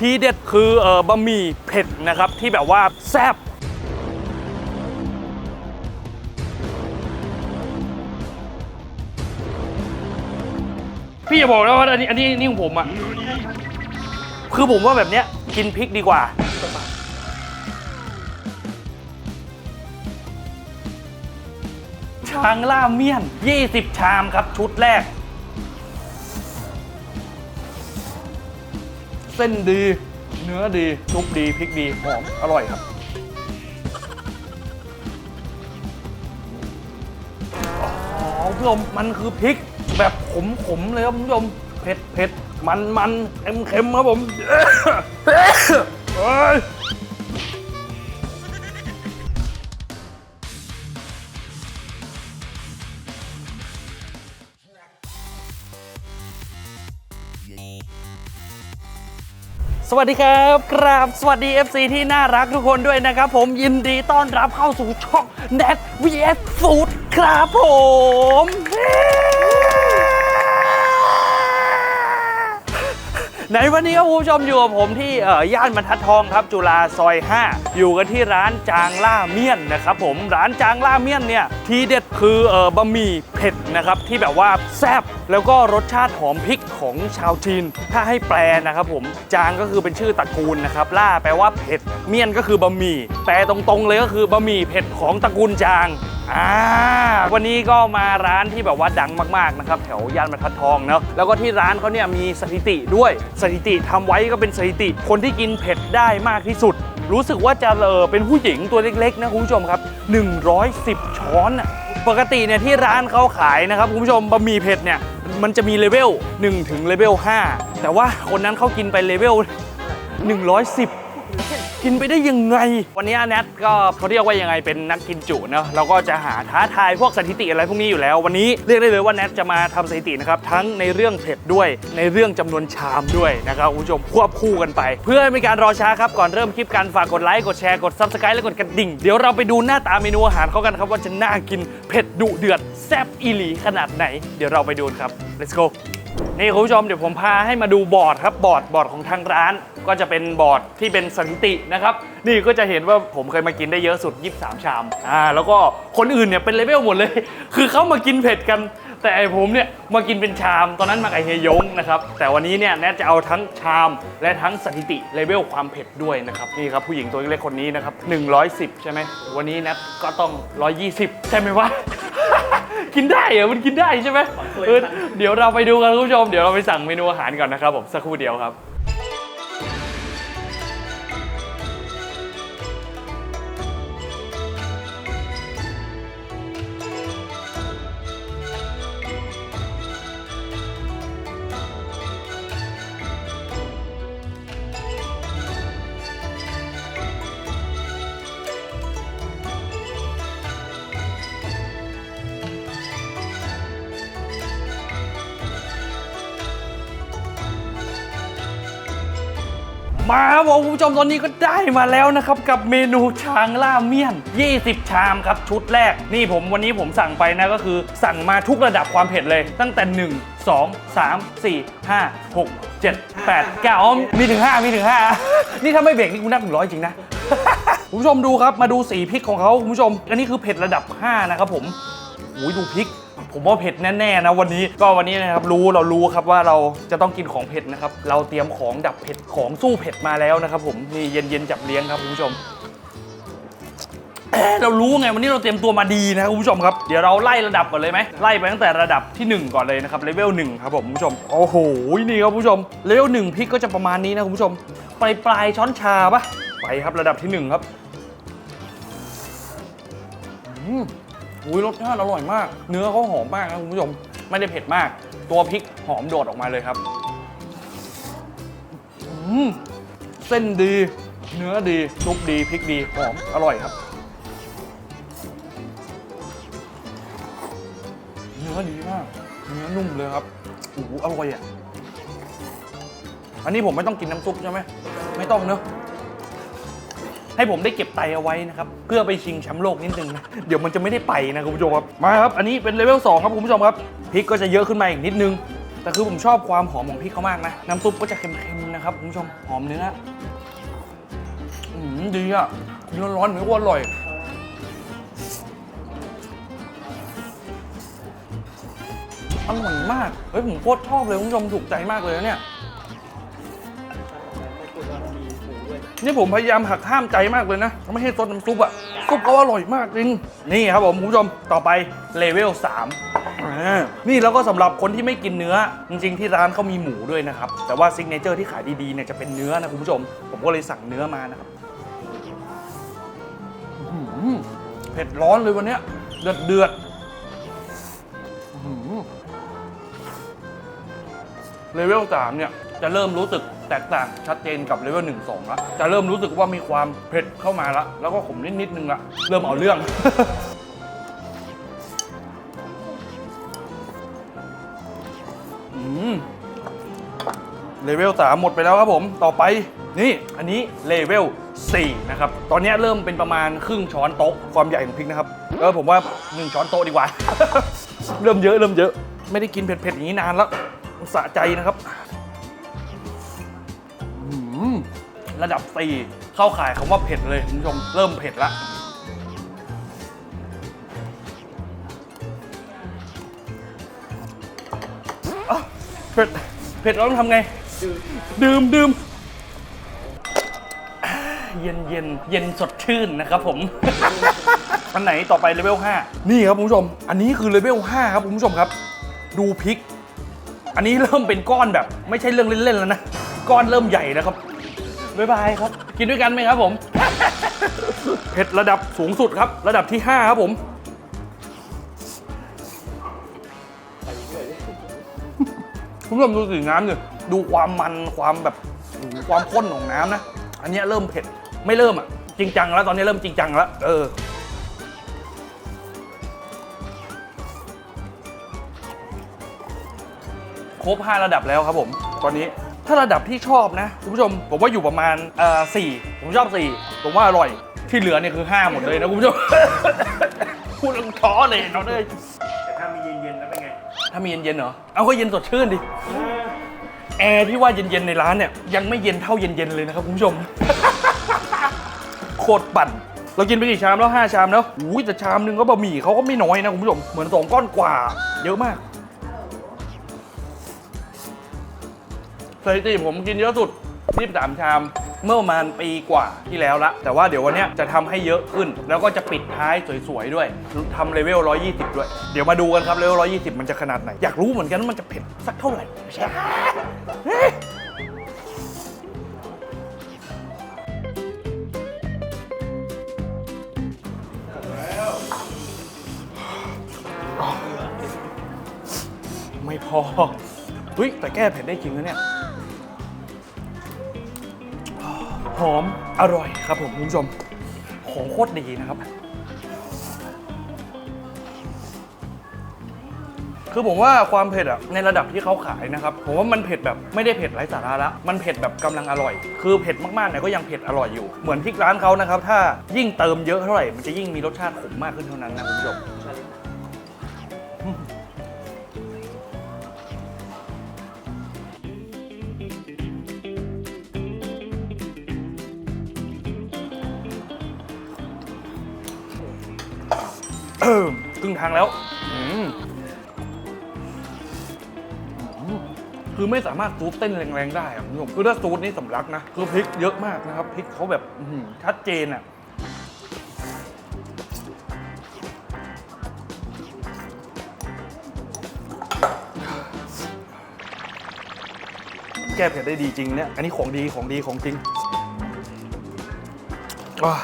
ทีเด็ดคือเออบะหมี่เผ็ดนะครับ ที่แบบว่าแซ่บพี่อย่าบอกนะว่าอันนี้อันนี้นี่ของผมอะ คือผมว่าแบบเนี้ยกินพริกดีกว่า ช้างล่าเมี่ยน 20 ชามครับชุดแรก ส้นดี เนื้อดีซุปดีพริกดีหอมอร่อยครับอ๋อคุณผู้ชมมันคือพริกแบบขมๆเลยครับคุณผู้ชมเผ็ดเผ็ดมันมันเค็มเค็มครับผม สวัสดีครับกราบสวัสดี FC ที่น่ารักทุกคนด้วยนะครับ ผมยินดีต้อนรับเข้าสู่ช่อง Net vs Food ครับผม ในวันนี้ครับคุณผู้ชมอยู่กับผมที่ย่านบรรทัดทองครับจุฬาซอย 5 อยู่กันที่ร้านจางล่าเมี่ยนนะครับผมร้านจางล่าเมี่ยนเนี่ยทีเด็ดคือออบะหมี่เผ็ดนะครับที่แบบว่าแซ่บแล้วก็รสชาติหอมพริกของชาวจีน ถ้าให้แปลนะครับผมจางก็คือเป็นชื่อตระกูลนะครับล่าแปลว่าเผ็ดเมี่ยนก็คือบะหมี่แปลตรงๆเลยก็คือบะหมี่เผ็ดของตระกูลจาง อ่าวันนี้ก็มาร้านที่แบบว่าดังมากๆนะครับแถวย่านบรรทัดทองเนาะแล้วก็ที่ร้านเขาเนี่ยมีสถิติด้วยสถิติทำไว้ก็เป็นสถิติ คนที่กินเผ็ดได้มากที่สุด รู้สึกว่าจะเออเป็นผู้หญิงตัวเล็กๆนะคุณผู้ชมครับ 110 ช้อนอะปกติเนี่ยที่ร้านเขาขายนะครับคุณผู้ชมบะหมี่เผ็ดเนี่ยมันจะมีเลเวล1ถึงเลเวล5แต่ว่าคนนั้นเขากินไปเลเวล110 กินไปได้ยังไง วันนี้แนทก็เขาเรียกว่ายังไงเป็นนักกินจุเนาะเราก็จะหาท้าทายพวกสถิติอะไรพวกนี้อยู่แล้ว วันนี้เรียกได้เลยว่าแนทจะมาทำสถิตินะครับทั้งในเรื่องเผ็ดด้วยในเรื่องจำนวนชามด้วยนะครับคุณผู้ชมควบคู่กันไป เพื่อไม่การรอช้าครับก่อนเริ่มคลิปการฝากกดไลค์กดแชร์กด subscribe และกดกระดิ่งเดี๋ยวเราไปดูหน้าตาเมนูอาหารเขากันครับว่าจะน่ากินเผ็ดดุเดือดแซ่บอีหลีขนาดไหน เดี๋ยวเราไปดูครับ let's go นี่คุณผู้ชมเดี๋ยวผมพาให้มาดูบอร์ดครับบอร์ดบอร์ดของทางร้าน ก็จะเป็นบอร์ดที่เป็นสถิตินะครับ นี่ก็จะเห็นว่าผมเคยมากินได้เยอะสุด 23 ชามอ่าแล้วก็คนอื่นเนี่ยเป็นเลเวลหมดเลย คือเขามากินเผ็ดกัน แต่ไอผมเนี่ยมากินเป็นชามตอนนั้นมากับเฮียยงนะครับแต่วันนี้เนี่ยแนทจะเอาทั้งชามและทั้งสถิติเลเวลความเผ็ดด้วยนะครับนี่ครับผู้หญิงตัวเล็กๆคนนี้นะครับ110 ใช่ไหมวันนี้แนทก็ต้อง 120 ใช่ไหมวะ กินได้เหรอมันกินได้ใช่ไหมเออเดี๋ยวเราไปดูกันคุณผู้ชมเดี๋ยวเราไปสั่งเมนูอาหารก่อนนะครับผมสักครู่เดียวครับ มาครับผมคุณผู้ชมตอนนี้ก็ได้มาแล้วนะครับ กับเมนูช้างล่าเมี่ยน 20 ชามครับ ชุดแรก นี่ผมวันนี้ผมสั่งไปนะก็คือ สั่งมาทุกระดับความเผ็ดเลย ตั้งแต่ 1 2 3 4 5 6 7 8 9อ๋อมีถึง 5 มีถึง 5 นี่ถ้าไม่เบรกนี่กูนับถึงร้อยจริงนะคุณผู้ชมดูครับมาดูสีพริกของเขาคุณผู้ชม อันนี้คือเผ็ดระดับ 5 นะครับผมอุ้ยดูพริก ผมว่าเผ็ดแน่ๆนะวันนี้ก็วันนี้นะครับรู้เรารู้ครับว่าเราจะต้องกินของเผ็ดนะครับเราเตรียมของดับเผ็ดของสู้เผ็ดมาแล้วนะครับผมนี่เย็นๆจับเลี้ยงครับคุณผู้ชมเรารู้ไงวันนี้เราเตรียมตัวมาดีนะครับคุณผู้ชมครับเดี๋ยวเราไล่ระดับก่อนเลยไหมไล่ไปตั้งแต่ระดับที่ 1 ก่อนเลยนะครับเลเวล1ครับผมคุณผู้ชมโอ้โหนี่ครับคุณผู้ชมเลเวล1พริกก็จะประมาณนี้นะคุณผู้ชมปลายปลายช้อนชาปะไปครับระดับที่ 1 ครับ อุ้ยรสชาติอร่อยมาก เนื้อเขาหอมมากนะคุณผู้ชม ไม่ได้เผ็ดมาก ตัวพริกหอมโดดออกมาเลยครับอืมเส้นดี เนื้อดีซุปดีพริกดีหอมอร่อยครับ เนื้อดีมาก เนื้อนุ่มเลยครับโอ้อร่อยอะ อันนี้ผมไม่ต้องกินน้ำซุปใช่ไหม ไม่ต้องเนอะ ให้ผมได้เก็บไตเอาไว้นะครับ เพื่อไปชิงแชมป์โลกนิดนึงนะเดี๋ยวมันจะไม่ได้ไปนะคุณผู้ชมครับ มาครับ อันนี้เป็นเลเวล2ครับคุณผู้ชมครับพริกก็จะเยอะขึ้นมาอีกนิดนึง แต่คือผมชอบความหอมของพริกเขามากนะ น้ำซุปก็จะเค็มๆนะครับคุณผู้ชมหอมเนื้ออืมดีอะกินร้อนๆเหมือนว่าอร่อยอร่อยมาก เฮ้ยผมโคตรชอบเลยคุณผู้ชมถูกใจมากเลยเนี่ย นี่ผมพยายามหักห้ามใจมากเลยนะ ไม่ให้ซดน้ำซุปอะซุปเขาอร่อยมากจริง นี่ครับผมคุณผู้ชมต่อไปเลเวล3นี่แล้วก็สำหรับคนที่ไม่กินเนื้อ จริง ๆ ที่ร้านเขามีหมูด้วยนะครับ แต่ว่าซิกเนเจอร์ที่ขายดีๆเนี่ยจะเป็นเนื้อนะคุณผู้ชม ผมก็เลยสั่งเนื้อมานะครับเผ็ดร้อนเลยวันนี้เดือดเดือดๆเลเวล3เนี่ยจะเริ่มรู้สึก แตกต่างชัดเจนกับเลเวล1 2แล้วจะเริ่มรู้สึกว่ามีความเผ็ดเข้ามาละแล้วก็ขมนิดๆนึงละเริ่มเอาเรื่อง อืมเลเวล3หมดไปแล้วครับผมต่อไปนี่อันนี้เลเวล4นะครับ ตอนนี้เริ่มเป็นประมาณครึ่งช้อนโต๊ะความใหญ่ของพริกนะครับเออผมว่า 1 ช้อนโต๊ะดีกว่า เริ่มเยอะเริ่มเยอะ ไม่ได้กินเผ็ดๆอย่างนี้นานแล้วสะใจนะครับ ระดับ 4 เข้าข่ายคำว่าเผ็ดเลยคุณผู้ชมเริ่มเผ็ดละอะเผ็ดเผ็ดเราต้องทำไง ดื่มดื่มเย็นเย็นเย็นสดชื่นนะครับผม อันไหนต่อไปเลเวล 5 นี่ครับคุณผู้ชม อันนี้คือเลเวล 5 ครับคุณผู้ชมครับ ดูพริก อันนี้เริ่มเป็นก้อนแบบ ไม่ใช่เรื่องเล่นๆแล้วนะ ก้อนเริ่มใหญ่แล้วครับ บ๊ายบายครับ กินด้วยกันไหมครับผม เผ็ดระดับสูงสุดครับ ระดับที่ 5 ครับผม คุณผู้ชมดูสีน้ำดิดูความมันความแบบความข้นของน้ำนะ อันเนี้ยเริ่มเผ็ด ไม่เริ่มอะ จริงจังแล้วตอนนี้เริ่มจริงจังแล้ว เออ ครบ 5 ระดับแล้วครับผม ตอนนี้ ถ้าระดับที่ชอบนะคุณผู้ชมผมว่าอยู่ประมาณเอ่อสี่ผมชอบ4ผมว่าอร่อย ที่เหลือเนี่ยคือ5หมดเลยนะคุณผู้ชม พูดแล้วท้อเลยน้องเอ้ยแต่ถ้ามีเย็นๆแล้วเป็นไงถ้ามีเย็นๆเหรอเอาก็เย็นสดชื่นดิแอร์ที่ว่าเย็นๆในร้านเนี่ยยังไม่เย็นเท่าเย็นๆเลยนะครับคุณผู้ชม โคตรปั่น เรากินไปกี่ชามแล้วห้าชามแล้วอุ้ยแต่ชามหนึงก็บะหมี่เขาก็ไม่น้อยนะคุณผู้ชมเหมือนสองก้อนกว่า เยอะมาก ถิติผมกินเยอะสุด23ชาม เมื่อประมาณปีกว่าที่แล้วละ แต่ว่าเดี๋ยววันเนี้ยจะทำให้เยอะขึ้น แล้วก็จะปิดท้ายสวยๆด้วยทำเลเวล 120 ด้วย เดี๋ยวมาดูกันครับเลเวล 120 มันจะขนาดไหน อยากรู้เหมือนกันว่ามันจะเผ็ดสักเท่าไหร่ไม่พอเฮ้ยแต่แก้เผ็ดได้จริงนะเนี่ย หอมอร่อยครับผมคุณผู้ชม ของโคตรดีนะครับ คือผมว่าความเผ็ดอะในระดับที่เขาขายนะครับ ผมว่ามันเผ็ดแบบไม่ได้เผ็ดไร้สาระละมันเผ็ดแบบกำลังอร่อย คือเผ็ดมากๆเนี่ยก็ยังเผ็ดอร่อยอยู่เหมือนพริกร้านเขานะครับ ถ้ายิ่งเติมเยอะเท่าไหร่มันจะยิ่งมีรสชาติขมมากขึ้นเท่านั้นนะคุณผู้ชม ครึ่งทางแล้วคือไม่สามารถซูดเต้นแรงๆได้คุณผู้ชมคือถ้าซูดนี่สำลักนะ คือพริกเยอะมากนะครับพริกเขาแบบชัดเจนอะแก้เผ็ดได้ดีจริงเนี่ย อันนี้ของดีของดีของจริงว้า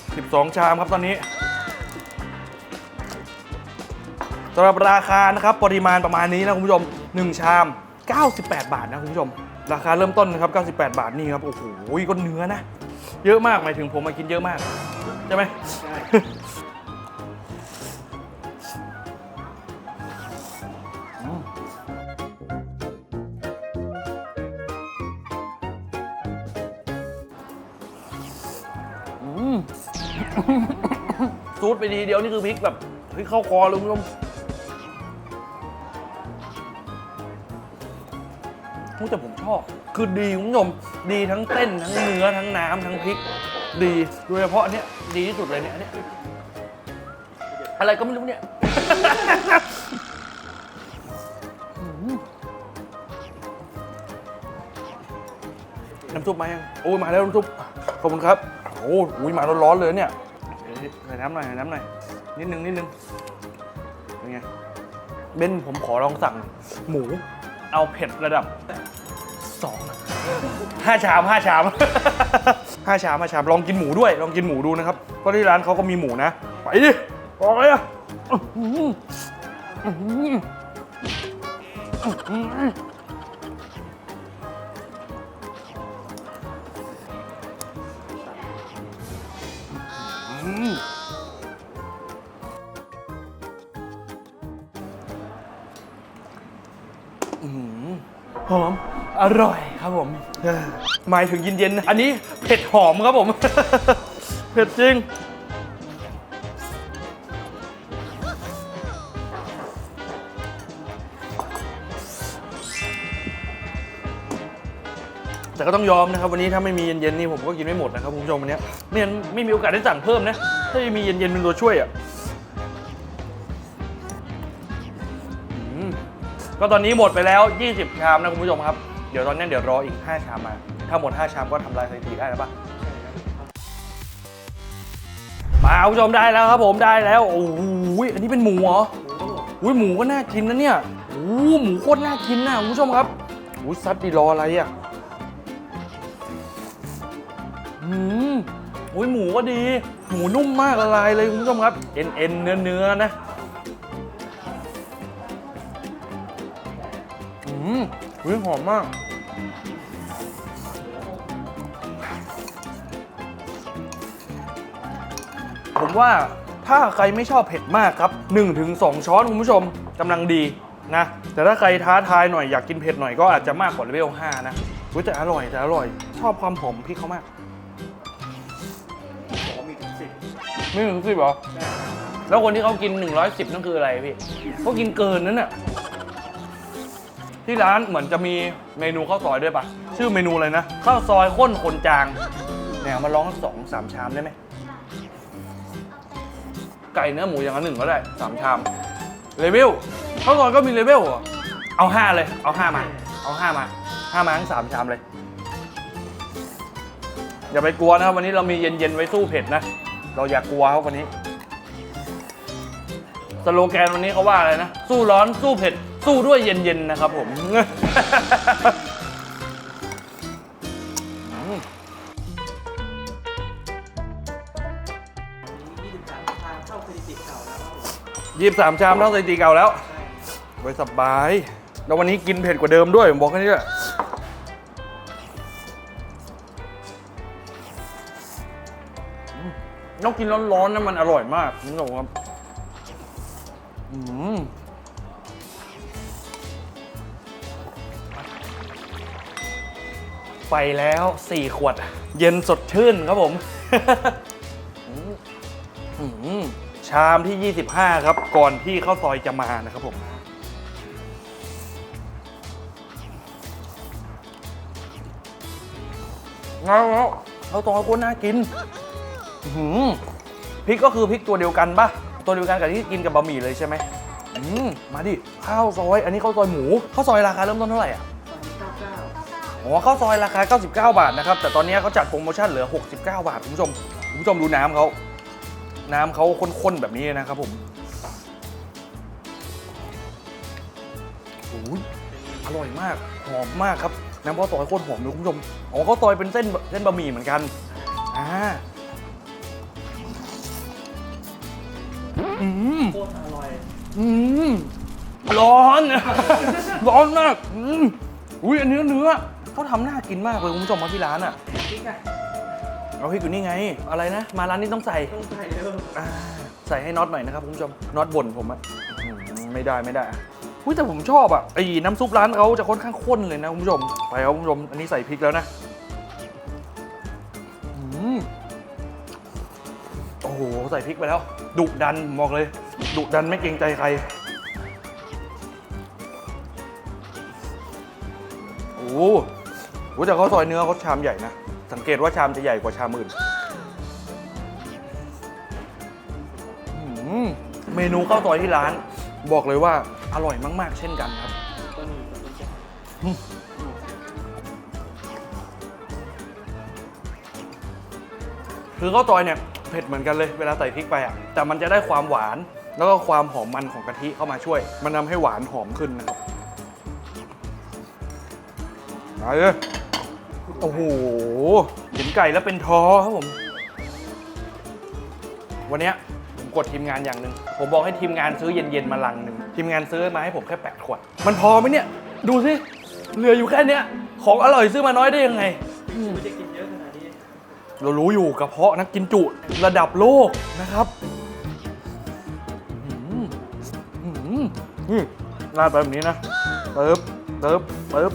12 ชามครับตอนนี้สำหรับราคานะครับปริมาณประมาณนี้นะคุณผู้ชม 1 ชาม 98 บาทนะคุณผู้ชม ราคาเริ่มต้นนะครับ 98 บาทนี่ครับ โอ้โหก็เนื้อนะ เยอะมากหมายถึงผมมากินเยอะมาก ใช่ไหมอืม เดียวนี่คือพริกแบบพริกเข้าคอเลยคุณผู้ชมโอ้แต่ผมชอบ คือดีคุณผู้ชมดีทั้งเต้นทั้งเนื้อทั้งน้ำทั้งพริก ดีโดยเฉพาะอันเนี้ยดีที่สุดเลยเนี่ยอันเนี้ยอะไรก็ไม่รู้เนี่ยน้ำซุปมายังโอ้ยมาแล้วน้ำซุปขอบคุณครับ โอ้ยมาร้อนๆเลยเนี่ยเอ้ยใส่น้ำหน่อยใส่น้ำหน่อย นิดนึงนิดนึงเป็นไงเบนผมขอลองสั่ง หมู เอาเผ็ดระดับสองห้าชามห้าชามห้าชามห้าชามลองกินหมูด้วย ลองกินหมูดูนะครับเพราะที่ร้านเขาก็มีหมูนะไปดิออกเลยอะ อร่อยครับผมหมายถึงเย็นๆนะอันนี้เผ็ดหอมครับผม เผ็ดจริง แต่ก็ต้องยอมนะครับวันนี้ถ้าไม่มีเย็นๆนี่ผมก็กินไม่หมดนะครับคุณผู้ชมวันนี้ไม่งั้นไม่มีโอกาสได้สั่งเพิ่มนะ ถ้ามีเย็นๆเป็นตัวช่วยอะก็ตอนนี้หมดไปแล้ว 20 ชามนะคุณผู้ชมครับ เดี๋ยวตอนนี้เดี๋ยวรออีก 5 ชามมา ถ้าหมด 5 ชามก็ทำลายสถิติได้แล้วปะมาคุณผู้ชมได้แล้วครับผมได้แล้วโอ้โหอันนี้เป็นหมูเหรออุ้ยหมูก็น่ากินนะเนี่ยโอ้โหหมูโคตรน่ากินนะคุณผู้ชมครับอุ้ยซัดดีรออะไรอะอืมโอ้ยหมูก็ดี หมูนุ่มมากละลายเลยคุณผู้ชมครับ เอ็นเอ็นเนื้อเนื้อนะ อุ้ยหอมมาก ผมว่าถ้าใครไม่ชอบเผ็ดมากครับ 1-2 ช้อนคุณผู้ชมกำลังดีนะ แต่ถ้าใครท้าทายหน่อยอยากกินเผ็ดหน่อยก็อาจจะมากกว่าเลเวล5นะอุ๊ยแต่อร่อยแต่อร่อย ชอบความหอมพริกเขามากบอกว่ามีถึงสิบไม่ถึงสิบเหรอ แล้วคนที่เขากิน 110 นั่นคืออะไรพี่เขากินเกินนั่นน่ะ ที่ร้านเหมือนจะมีเมนูข้าวซอยด้วยปะชื่อเมนูอะไรนะ ข้าวซอยข้นคนจางเนี่ยมาลองสองสามชามได้ไหมไก่เนื้อหมูอย่างละหนึ่งก็ได้สามชามเลเวลข้าวซอยก็มีเลเวลเหรอเอาห้าเลย เอาห้ามา เอาห้ามาห้ามาทั้งสามชามเลย อย่าไปกลัวนะครับวันนี้เรามีเย็นๆไว้สู้เผ็ดนะ เราอย่ากกลัวครับวันนี้ สโลแกนวันนี้เขาว่าอะไรนะ สู้ร้อนสู้เผ็ด สู้ด้วยเย็นๆนะครับผม ยี่สิบสามชามเท่าสถิติเก่าแล้วไว้สบาย แล้ววันนี้กินเผ็ดกว่าเดิมด้วย ผมบอกแค่นี้แหละต้องกินร้อนๆนะมันอร่อยมากคุณผู้ชมครับ อืม ไปแล้ว 4 ขวด เย็นสดชื่นครับผมอืมชามที่ 25 ครับ ก่อนที่ข้าวซอยจะมานะครับผมเงาแล้วข้าวซอยก็น่ากินหือพริกก็คือพริกตัวเดียวกันปะตัวเดียวกันกับที่กินกับบะหมี่เลยใช่ไหมมมาดิข้าวซอย อันนี้ข้าวซอยหมูข้าวซอยราคาเริ่มต้นเท่าไหร่อะ อ๋อข้าวซอยราคา 99 บาทนะครับ แต่ตอนนี้เขาจัดโปรโมชั่นเหลือ 69 บาทคุณผู้ชมคุณผู้ชมดูน้ำเขา น้ำเขาข้นๆแบบนี้นะครับผมโอ้ยอร่อยมาก หอมมากครับ น้ำข้าวซอยโคตรหอมเลยคุณผู้ชม อ๋อข้าวซอยเป็นเส้นเส้นบะหมี่เหมือนกัน อ่าอืมโคตรอร่อย อืมร้อน ร้อนมาก อืมอุ้ยอันเนื้อเนื้อ เขาทำน่ากินมากเลยคุณผู้ชมมาที่ร้านอะพริกอะเอาพริกอยู่นี่ไง อะไรนะ มาร้านนี้ต้องใส่ต้องใส่เร็วอ่าใส่ให้น็อตหน่อยนะครับคุณผู้ชมน็อตบ่นผมอะอืมไม่ได้ไม่ได้อะอุ้ยแต่ผมชอบอะไอ้น้ำซุปร้านเขาจะค่อนข้างข้นเลยนะคุณผู้ชมไปครับคุณผู้ชมอันนี้ใส่พริกแล้วนะอืมโอ้โหใส่พริกไปแล้วดุดันบอกเลยดุดันไม่เกรงใจใครโอ้ โหโหแต่เขาซอยเนื้อเขาชามใหญ่นะ สังเกตว่าชามจะใหญ่กว่าชามอื่นอืมเมนูข้าวซอยที่ร้าน บอกเลยว่าอร่อยมาก ๆ เช่นกันครับ คือข้าวซอยเนี่ยเผ็ดเหมือนกันเลยเวลาใส่พริกไปอะ แต่มันจะได้ความหวาน แล้วก็ความหอมมันของกะทิเข้ามาช่วย มันทำให้หวานหอมขึ้นนะครับมาเลย โอ้โหเห็นไก่แล้วเป็นทอครับผม วันนี้ผมกดทีมงานอย่างหนึ่งผมบอกให้ทีมงานซื้อเย็นๆมาลังหนึ่งทีมงานซื้อมาให้ผมแค่แปดขวด มันพอไหมเนี่ย ดูสิเหลืออยู่แค่เนี้ย ของอร่อยซื้อมาน้อยได้ยังไงเรารู้อยู่กระเพาะนักกินจุระดับโลกนะครับนี่ราดไปแบบนี้นะเติบเติบเติบ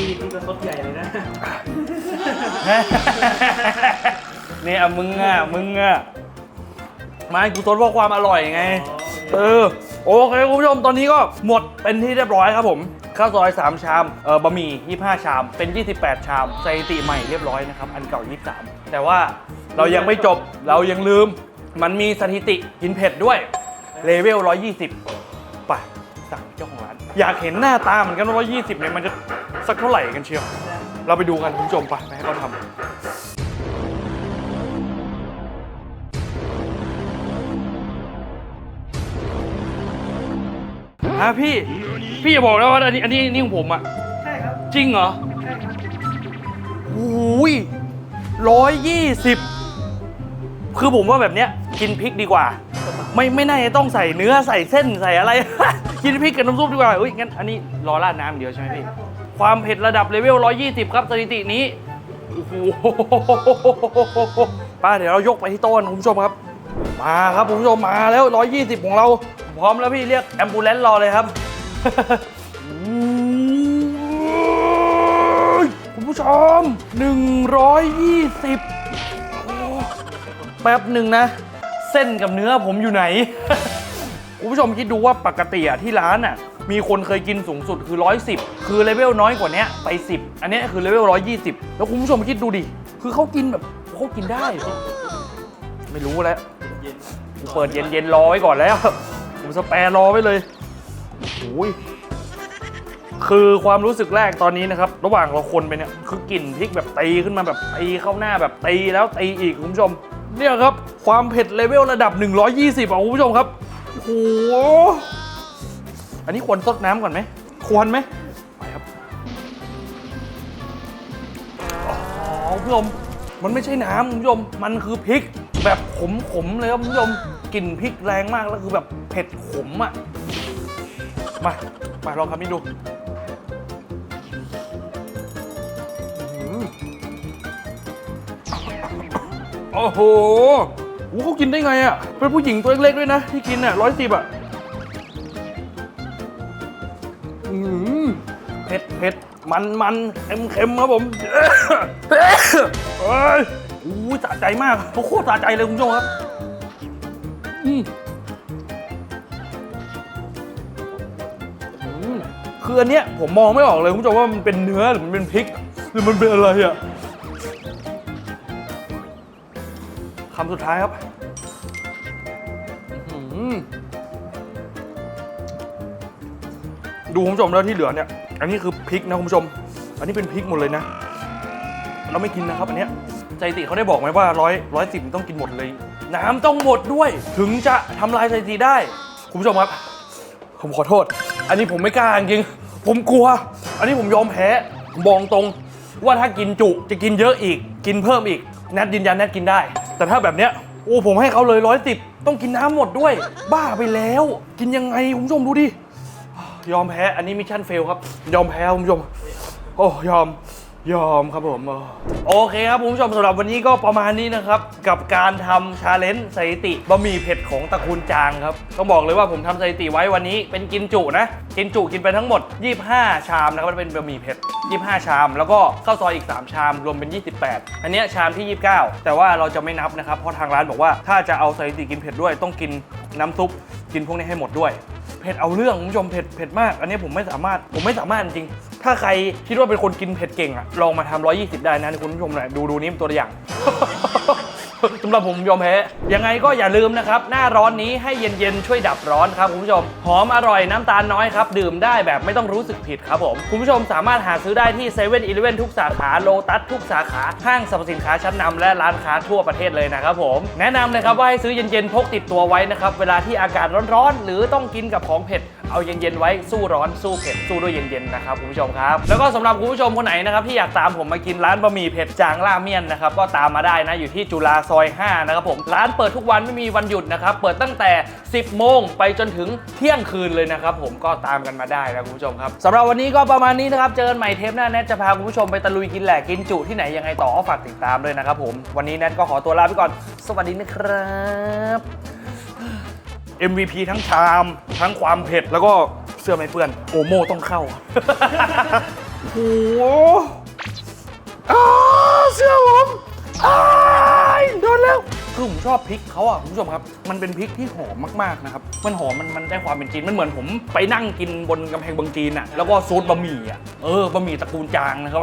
ปีพี่พี่ก็ซดใหญ่เลยนะ เนี่ยมึงอะมึงอะไมาให้กูทดเพราะความอร่อยไง เออโอเคคุณผู้ชมตอนนี้ก็หมดเป็นที่เรียบร้อยครับผมข้าวซอย 3 ชามเออบะหมี่ 25 ชาม เป็น 28 ชามสถิติใหม่เรียบร้อยนะครับ อันเก่า 23 แต่ว่าเรายังไม่จบเรายังลืม มันมีสถิติกินเผ็ดด้วยเลเวล120ไป สั่งเจ้าของร้าน อยากเห็นหน้าตาเหมือนกันว่า 120 เนี่ยมันจะสักเท่าไหร่กันเชียว เราไปดูกันคุณผู้ชมไปไปให้เขาทำฮะพี่ พี่อย่าบอกนะว่าอันนี้อันนี้นี่ของผมอะ ใช่ครับ จริงเหรอ ใช่ครับโอ้ยร้อยยี่สิบคือผมว่าแบบเนี้ยกินพริกดีกว่า ไม่ไม่น่าจะต้องใส่เนื้อใส่เส้นใส่อะไร กินพริกกับน้ำซุปดีกว่าอุ้ยงั้นอันนี้รอราดน้ำเดียวใช่ไหมพี่ ความเผ็ดระดับเลเวล 120 ครับสถิตินี้โอ้โหป้าเดี๋ยวเรายกไปที่โต๊ะนคุณผู้ชมครับ มาครับคุณผู้ชมมาแล้ว 120 ของเรา พร้อมแล้วพี่เรียกแอมบูเลนซ์รอเลยครับคุณผู้ชม 120 แป๊บหนึ่งนะ เส้นกับเนื้อผมอยู่ไหน คุณผู้ชมคิดดูว่าปกติอะที่ร้านอะมีคนเคยกินสูงสุดคือ 110 คือเลเวลน้อยกว่านี้ไป 10 อันนี้คือเลเวล120 แล้วคุณผู้ชมคิดดูดิ คือเขากินแบบเขากินได้ ไม่รู้แล้วกูเปิดเย็นๆรอไว้ก่อนแล้วผมสแปรรอไว้เลยโอ้ยคือความรู้สึกแรกตอนนี้นะครับ ระหว่างเราคนไปเนี่ยคือกลิ่นพริกแบบตีขึ้นมาแบบตีเข้าหน้าแบบตีแล้วตีอีกคุณผู้ชม เนี่ยครับ ความเผ็ดเลเวลระดับ 120อะคุณผู้ชมครับ โอ้โหอันนี้ควรซดน้ำก่อนไหม ควรไหมไปครับอ๋อคุณผู้ชมมันไม่ใช่น้ำคุณผู้ชมมันคือพริก แบบขมๆเลยครับคุณผู้ชมกลิ่นพริกแรงมากแล้วคือแบบเผ็ดขมอะมามาลองคำนี้ดูโอ้โห โอ้เขากินได้ไงอะ เป็นผู้หญิงตัวเล็กๆด้วยนะ ที่กินอะร้อยสิบอะอืมเผ็ดเผ็ดมันมันเค็มเค็มครับผมเอ้ยอู้สะใจมากโคตรสะใจเลยคุณผู้ชมครับอืมอืมคืออันเนี้ยผมมองไม่ออกเลยคุณผู้ชมว่ามันเป็นเนื้อหรือมันเป็นพริก หรือมันเป็นอะไรอะ คำสุดท้ายครับอื้อหือดูคุณผู้ชมแล้วที่เหลือเนี่ย อันนี้คือพริกนะคุณผู้ชม อันนี้เป็นพริกหมดเลยนะ เราไม่กินนะครับ อันเนี้ยสถิติเขาได้บอกไหมว่าร้อยร้อยสิบต้องกินหมดเลย น้ำต้องหมดด้วย ถึงจะทำลายสถิติได้ คุณผู้ชมครับ ผมขอโทษ อันนี้ผมไม่กล้าจริงๆผมกลัว อันนี้ผมยอมแพ้ผมบอกตรงว่าถ้ากินจุจะกินเยอะอีก กินเพิ่มอีกแนทยืนยันแนทกินได้ แต่ถ้าแบบเนี้ยโอ้ผมให้เขาเลยร้อยสิบต้องกินน้ำหมดด้วย บ้าไปแล้ว กินยังไงคุณผู้ชมดูดิยอมแพ้อันนี้มิชชั่นเฟลครับ ยอมแพ้คุณผู้ชมโอ้ยอม ยอมครับผมโอเคครับคุณผู้ชมสำหรับวันนี้ก็ประมาณนี้นะครับ กับการทำชาเลนจ์สถิติบะหมี่เผ็ดของตระกูลจางครับต้องบอกเลยว่าผมทำสถิติไว้วันนี้เป็นกินจุนะ กินจุกินไปทั้งหมด 25 ชามนะครับมันเป็นบะหมี่เผ็ด 25 ชาม แล้วก็ข้าวซอยอีก 3 ชาม รวมเป็น 28 อันนี้ชามที่ 29 แต่ว่าเราจะไม่นับนะครับเพราะทางร้านบอกว่าถ้าจะเอาสถิติกินเผ็ดด้วย ต้องกินน้ำซุปกินพวกนี้ให้หมดด้วยเผ็ดเอาเรื่องคุณผู้ชมเผ็ดเผ็ดมาก อันนี้ผมไม่สามารถผมไม่สามารถจริง ถ้าใครคิดว่าเป็นคนกินเผ็ดเก่งอะลองมาทำ120ได้นะคุณผู้ชมหน่อยดูดูนี้เป็นตัวอย่าง สำหรับผมยอมแพ้ ยังไงก็อย่าลืมนะครับ หน้าร้อนนี้ให้เย็นๆ ช่วยดับร้อนครับคุณผู้ชม หอมอร่อยน้ำตาลน้อยครับ ดื่มได้แบบไม่ต้องรู้สึกผิดครับผม คุณผู้ชมสามารถหาซื้อได้ที่7 e เ e ่ e อทุกสาขาโลตัสทุกสาขาห้างสรรพสินค้าชั้นนำและร้านค้าทั่วประเทศเลยนะครับผม แนะนำเลยครับว่าให้ซื้อเย็นๆพกติดตัวไว้นะครับเวลาที่อากาศร้อนๆหรือต้องกินกับของเผ็ด เอาเย็นๆไว้สู้ร้อนสู้เผ็ดสู้ด้วยเย็นๆนะครับคุณผู้ชมครับ แล้วก็สำหรับคุณผู้ชมคนไหนนะครับที่อยากตามผมมากินร้านบะหมี่เผ็ดจางล่าเมียนนะครับก็ตามมาได้นะอยู่ที่จุฬาซอย5นะครับผมร้านเปิดทุกวันไม่มีวันหยุดนะครับเปิดตั้งแต่ 10 โมงไปจนถึงเที่ยงคืนเลยนะครับผมก็ตามกันมาได้นะคุณผู้ชมครับสำหรับวันนี้ก็ประมาณนี้นะครับเจอกันใหม่เทปหน้าแนทจะพาคุณผู้ชมไปตะลุยกินแหลกกินจุที่ไหนยังไงต่อฝากติดตามด้วยนะครับผมวันนี้แนทก็ขอตัวลาไปก่อน สวัสดีนะครับ MVP ทั้งชาม ทั้งความเผ็ด แล้วก็เสื้อไม่เปื้อน โอโมต้องเข้า โอ้โหอ้าเสื้อผมอ้ายโดนแล้ว คือผมชอบพริกเขาอะคุณผู้ชมครับ มันเป็นพริกที่หอมมากๆนะครับ มันหอมมันมันได้ความเป็นจีน มันเหมือนผมไปนั่งกินบนกำแพงเมืองจีนอะ แล้วก็ซดบะหมี่อะ เออบะหมี่ตระกูลจางนะครับ